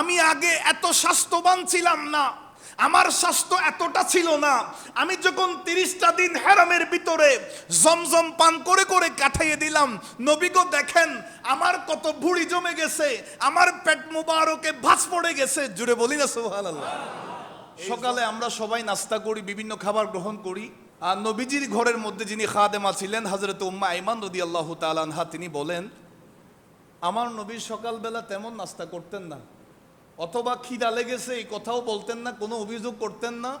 আমি আগে এত স্বাস্থ্যবান ছিলাম না, আমার স্বাস্থ্য এতটা ছিল না। আমি যখন তিরিশটা দিন হেরামের ভিতরে জমজম পান করে করে কাটাইয়ে দিলাম নবীগো দেখেন, আমার কত ভুড়ি জমে গেছে, আমার পেট মুবারকে ভাঁজ পড়ে গেছে। জুড়ে বলি না সুবহানাল্লাহ। সকালে আমরা সবাই নাস্তা করি, বিভিন্ন খাবার গ্রহণ করি, আর নবীজির ঘরের মধ্যে যিনি খাদেমা ছিলেন হজরত উম্মা আইমান রদি আল্লাহ তালানহা তিনি বলেন আমার নবী সকালবেলা তেমন নাস্তা করতেন না। অথবা খিদা লেগেছে, এই কথাও বলতেন না, কোনো অভিযোগ করতেন না।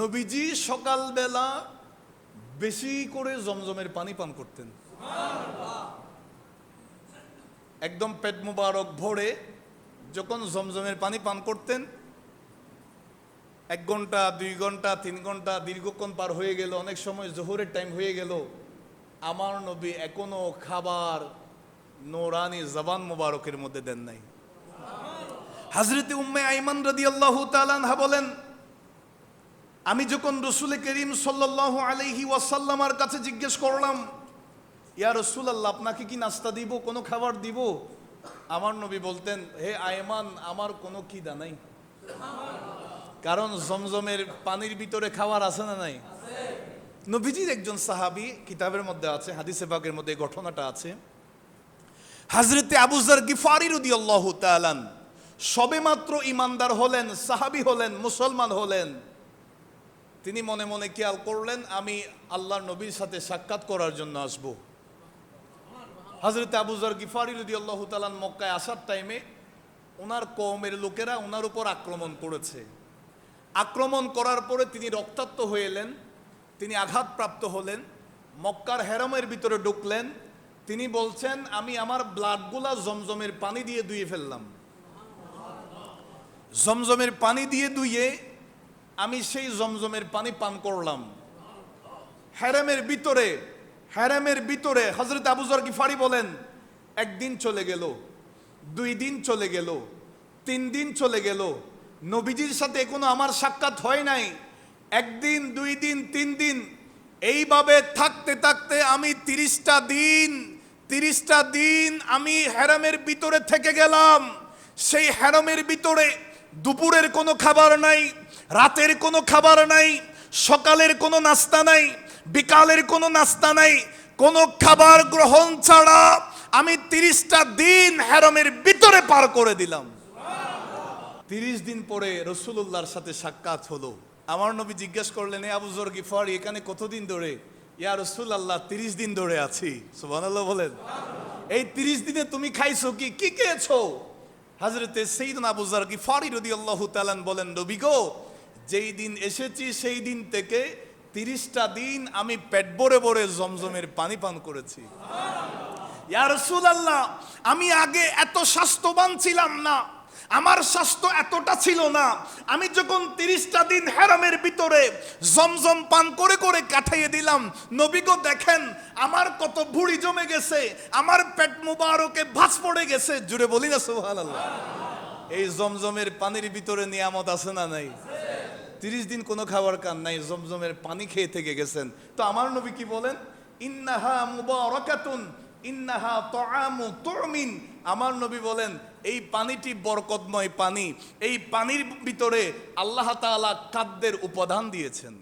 নবীজি সকালবেলা বেশি করে জমজমের পানি পান করতেন। একদম পেট মুবারক ভরে যখন জমজমের পানি পান করতেন, এক ঘণ্টা, দুই ঘণ্টা, তিন ঘণ্টা দীর্ঘক্ষণ পার হয়ে গেল, অনেক সময় জোহরের টাইম হয়ে গেল। আমার নবী এখনও খাবার নোরানি জবান মুবারকের মধ্যে দেন নাই। হাজরতে উম্মে আইমান রাদি আল্লাহ তালানহা বলেন, আমি যখন রসুল করিম সাল্লাহ আলহি ওয়াসাল্লামার কাছে জিজ্ঞেস করলাম, ইয়া রসুল আল্লাহ আপনাকে কি নাস্তা দিব, কোনো খাবার দিব? আমার নবী বলতেন, হে আয়মান আমার কোনো খিদা নাই। কারণ জমজমের পানির ভিতরে খাবার আছে না নাই? নবীজির একজন সাহাবি কিতাবের মধ্যে আছে, হাদিসে বাগের মধ্যে ঘটনাটা আছে। হাজরতে আবুজার গিফারি রদি আল্লাহ তালান সবে মাত্র ইমানদার হলেন, সাহাবি হলেন, মুসলমান হলেন। তিনি মনে মনে খেয়াল করলেন, আমি আল্লাহর নবীর সাথে সাক্ষাৎ করার জন্য আসব। হাজরতে আবুজার গিফারি রদি আল্লাহ তালান মক্কায় আসার টাইমে ওনার কওমের লোকেরা ওনার উপর আক্রমণ করেছে। আক্রমণ করার পরে তিনি রক্তাক্ত হয়ে এলেন, তিনি আঘাতপ্রাপ্ত হলেন, মক্কার হেরমের ভিতরে ঢুকলেন তিনি বলছেন, আমি আমার ব্লাডগুলা জমজমের পানি দিয়ে ধুয়ে ফেললাম। জমজমের পানি দিয়ে ধুয়ে আমি সেই জমজমের পানি পান করলাম। হ্যারামের ভিতরে হ্যারামের ভিতরে হজরত আবুজর গিফারি বলেন, একদিন চলে গেল, দুই দিন চলে গেল, তিন দিন চলে গেল। নবীজির সাথে কোনো আমার সাক্ষাৎ হয় নাই। একদিন, দুই দিন, তিন দিন, এইভাবে থাকতে থাকতে আমি তিরিশটা দিন তিরিশটা দিন আমি হ্যারামের ভিতরে থেকে গেলাম। সেই হ্যারামের ভিতরে দুপুরের কোনো খাবার নাই, রাতের কোনো খাবার নাই, সকালের কোনো নাস্তা নাই, বিকালের কোনো নাস্তা নাই, কোনো খাবার গ্রহণ ছাড়া আমি তিরিশটা দিন হ্যারমের ভিতরে পার করে দিলাম। তিরিশ দিন পরে রসুল্লাহর সাথে সাক্ষাৎ হলো। আমার নবী জিজ্ঞেস করলেন, এ আবু জর গিফার এখানে কতদিন ধরে? ইয়া রসুল আল্লাহ তিরিশ দিন ধরে আছি। সুবহানাল্লাহ বলেন। এই তিরিশ দিনে তুমি খাইছো কি? কি খেয়েছো? হাজরতে সেইদিন আবু জর গিফারি রদি আল্লাহ তালান বলেন, নবী গো, যেই দিন এসেছি, সেই দিন থেকে তিরিশটা দিন আমি পেট ভরে ভরে জমজমের পানি পান করেছি। ইয়া আল্লাহ আমি আগে এত স্বাস্থ্যবান ছিলাম না। আমার স্বাস্থ্য এতটা ছিল না। আমি যখন তিরিশটা দিন হেরামের ভিতরে জমজম পান করে করে কাটাইয়ে দিলাম নবীগো দেখেন, আমার কত ভুড়ি জমে গেছে, আমার পেট মুবারকে ভাঁজ পড়ে গেছে। জুড়ে বলি না, সুবহানাল্লাহ। এই জমজমের পানির ভিতরে নিয়ামত আছে না নাই? তিরিশ দিন কোনো খাবার কান নাই, জমজমের পানি খেয়ে থেকে গেছেন। তো আমার নবী কি বলেন? ইন্নাহা মুবারাকাতুন, ইন্নাহা তাআমু তুমিন আমার নবী বলেন, এই পানিটি বরকতময় পানি। এই পানির ভিতরে আল্লাহ তালা খাদ্যের উপাদান দিয়েছেন।